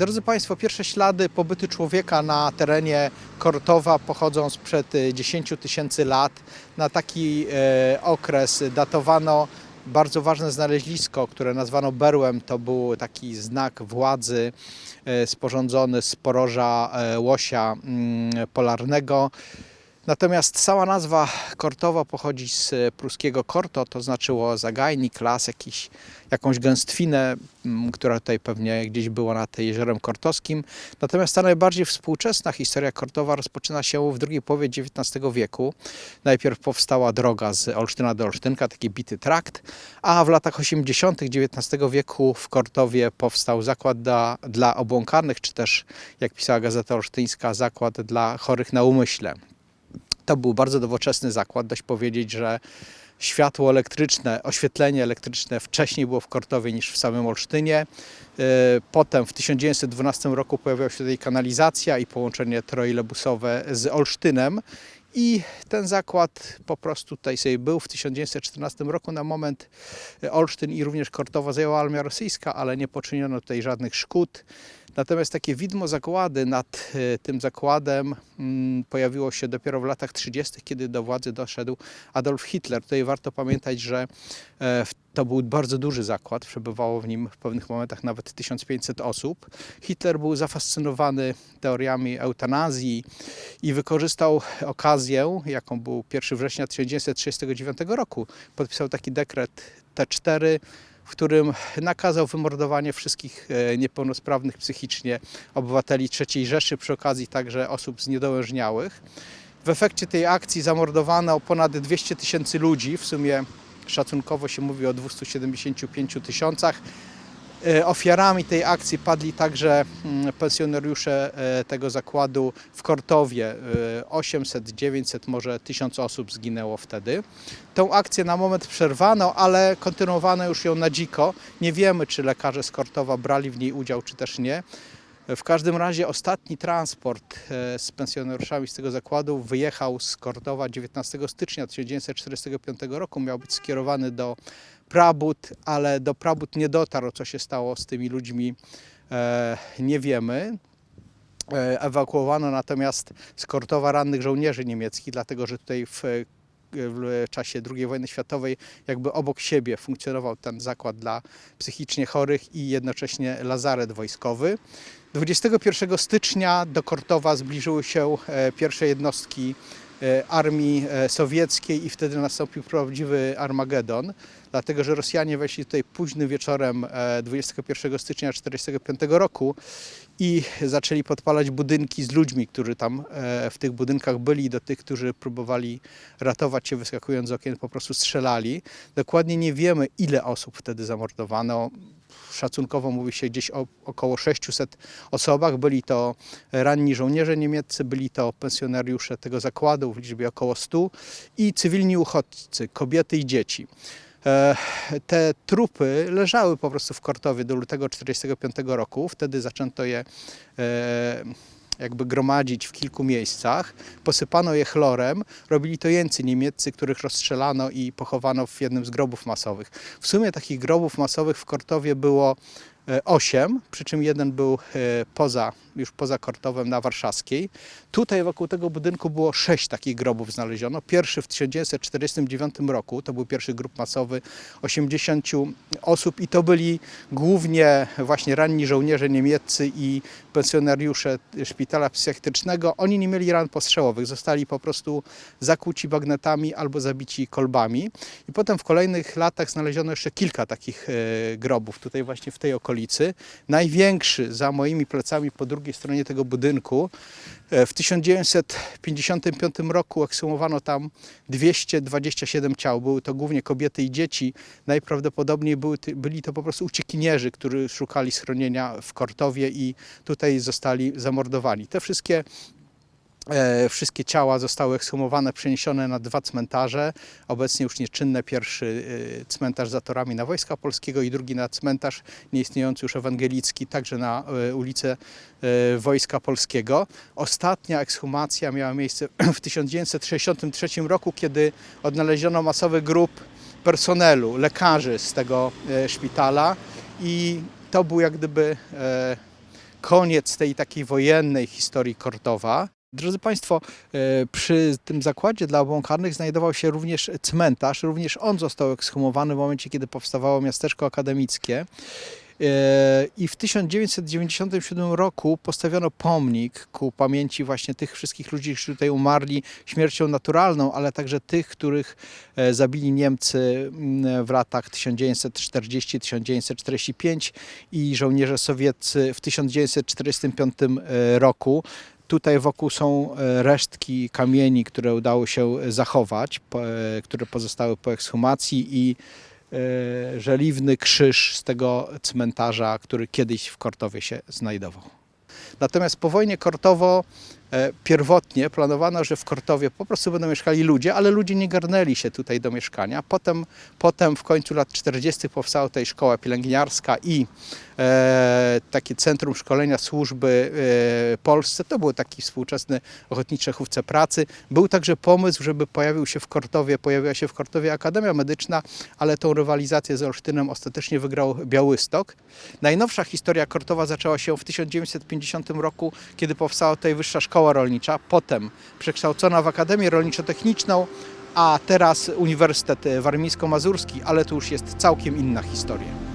Drodzy Państwo, pierwsze ślady pobytu człowieka na terenie Kortowa pochodzą sprzed e, 10 tysięcy lat. Na taki e, okres datowano bardzo ważne znalezisko, które nazwano berłem. To był taki znak władzy e, sporządzony z poroża e, łosia mm, polarnego. Natomiast sama nazwa Kortowa pochodzi z pruskiego Korto, to znaczyło zagajnik, las, jakiś, jakąś gęstwinę, która tutaj pewnie gdzieś była nad jeziorem kortowskim. Natomiast ta najbardziej współczesna historia Kortowa rozpoczyna się w drugiej połowie XIX wieku. Najpierw powstała droga z Olsztyna do Olsztynka, taki bity trakt, a w latach 80. XIX wieku w Kortowie powstał zakład dla, dla obłąkanych, czy też, jak pisała Gazeta Olsztyńska, zakład dla chorych na umyśle. To był bardzo nowoczesny zakład. Dość powiedzieć, że światło elektryczne, oświetlenie elektryczne wcześniej było w Kortowie niż w samym Olsztynie. Yy, Potem w 1912 roku pojawiła się tutaj kanalizacja i połączenie trolejbusowe z Olsztynem. I ten zakład po prostu tutaj sobie był. W 1914 roku na moment Olsztyn i również Kortowa zajęła armia rosyjska, ale nie poczyniono tutaj żadnych szkód. Natomiast takie widmo zagłady nad e, tym zakładem mm, pojawiło się dopiero w latach 30., kiedy do władzy doszedł Adolf Hitler. Tutaj warto pamiętać, że e, to był bardzo duży zakład, przebywało w nim w pewnych momentach nawet 1500 osób. Hitler był zafascynowany teoriami eutanazji i wykorzystał okazję, jaką był 1 września 1939 roku. Podpisał taki dekret T4, w którym nakazał wymordowanie wszystkich e, niepełnosprawnych psychicznie obywateli III Rzeszy, przy okazji także osób zniedołężniałych. W efekcie tej akcji zamordowano ponad 200 tysięcy ludzi, w sumie szacunkowo się mówi o 275 tysiącach. E, Ofiarami tej akcji padli także mm, pensjonariusze e, tego zakładu w Kortowie. E, 800, 900, może 1000 osób zginęło wtedy. Tą akcję na moment przerwano, ale kontynuowano już ją na dziko. Nie wiemy, czy lekarze z Kortowa brali w niej udział, czy też nie. W każdym razie ostatni transport e, z pensjonariuszami z tego zakładu wyjechał z Kordowa 19 stycznia 1945 roku. Miał być skierowany do Prabut, ale do Prabut nie dotarł. Co się stało z tymi ludźmi, e, nie wiemy. E, Ewakuowano natomiast z Kortowa rannych żołnierzy niemieckich, dlatego że tutaj w, w czasie II wojny światowej jakby obok siebie funkcjonował ten zakład dla psychicznie chorych i jednocześnie lazaret wojskowy. 21 stycznia do Kortowa zbliżyły się e, pierwsze jednostki e, armii e, sowieckiej i wtedy nastąpił prawdziwy Armagedon, dlatego że Rosjanie weszli tutaj późnym wieczorem e, 21 stycznia 1945 roku i zaczęli podpalać budynki z ludźmi, którzy tam w tych budynkach byli do tych, którzy próbowali ratować się wyskakując z okien, po prostu strzelali. Dokładnie nie wiemy, ile osób wtedy zamordowano. Szacunkowo mówi się gdzieś o około 600 osobach. Byli to ranni żołnierze niemieccy, byli to pensjonariusze tego zakładu w liczbie około 100 i cywilni uchodźcy, kobiety i dzieci. E, Te trupy leżały po prostu w Kortowie do lutego 1945 roku. Wtedy zaczęto je e, jakby gromadzić w kilku miejscach. Posypano je chlorem. Robili to jeńcy niemieccy, których rozstrzelano i pochowano w jednym z grobów masowych. W sumie takich grobów masowych w Kortowie było e, osiem, przy czym jeden był e, poza, już poza Kortowem na Warszawskiej. Tutaj wokół tego budynku było sześć takich grobów znaleziono. Pierwszy w 1949 roku, to był pierwszy grób masowy, 80 osób i to byli głównie właśnie ranni żołnierze niemieccy i pensjonariusze szpitala psychiatrycznego. Oni nie mieli ran postrzałowych, zostali po prostu zakłuci bagnetami albo zabici kolbami. I potem w kolejnych latach znaleziono jeszcze kilka takich e, grobów tutaj właśnie w tej okolicy. Największy za moimi plecami po drugiej stronie tego budynku E, W 1955 roku ekshumowano tam 227 ciał. Były to głównie kobiety i dzieci. Najprawdopodobniej były, byli to po prostu uciekinierzy, którzy szukali schronienia w Kortowie i tutaj zostali zamordowani. Te wszystkie Wszystkie ciała zostały ekshumowane, przeniesione na dwa cmentarze. Obecnie już nieczynne. Pierwszy e, cmentarz za torami na Wojska Polskiego i drugi na cmentarz nieistniejący już ewangelicki, także na e, ulicę e, Wojska Polskiego. Ostatnia ekshumacja miała miejsce w 1963 roku, kiedy odnaleziono masowy grób personelu, lekarzy z tego e, szpitala i to był jak gdyby e, koniec tej takiej wojennej historii Kortowa. Drodzy Państwo, e, przy tym zakładzie dla obłąkanych znajdował się również cmentarz. Również on został ekshumowany w momencie, kiedy powstawało miasteczko akademickie. E, I w 1997 roku postawiono pomnik ku pamięci właśnie tych wszystkich ludzi, którzy tutaj umarli śmiercią naturalną, ale także tych, których e, zabili Niemcy mm, w latach 1940-1945 i żołnierze sowieccy w 1945 e, roku. Tutaj wokół są e, resztki kamieni, które udało się zachować, e, które pozostały po ekshumacji i e, żeliwny krzyż z tego cmentarza, który kiedyś w Kortowie się znajdował. Natomiast po wojnie Kortowo pierwotnie planowano, że w Kortowie po prostu będą mieszkali ludzie, ale ludzie nie garnęli się tutaj do mieszkania. Potem, potem w końcu lat 40. powstała tutaj szkoła pielęgniarska i e, takie centrum szkolenia służby e, Polsce. To był taki współczesny ochotnicze chówce pracy. Był także pomysł, żeby pojawił się w Kortowie, pojawiła się w Kortowie Akademia Medyczna, ale tą rywalizację z Olsztynem ostatecznie wygrał Białystok. Najnowsza historia Kortowa zaczęła się w 1950 roku, kiedy powstała tutaj Wyższa Szkoła Rolnicza, potem przekształcona w Akademię Rolniczo-Techniczną, a teraz Uniwersytet Warmińsko-Mazurski, ale to już jest całkiem inna historia.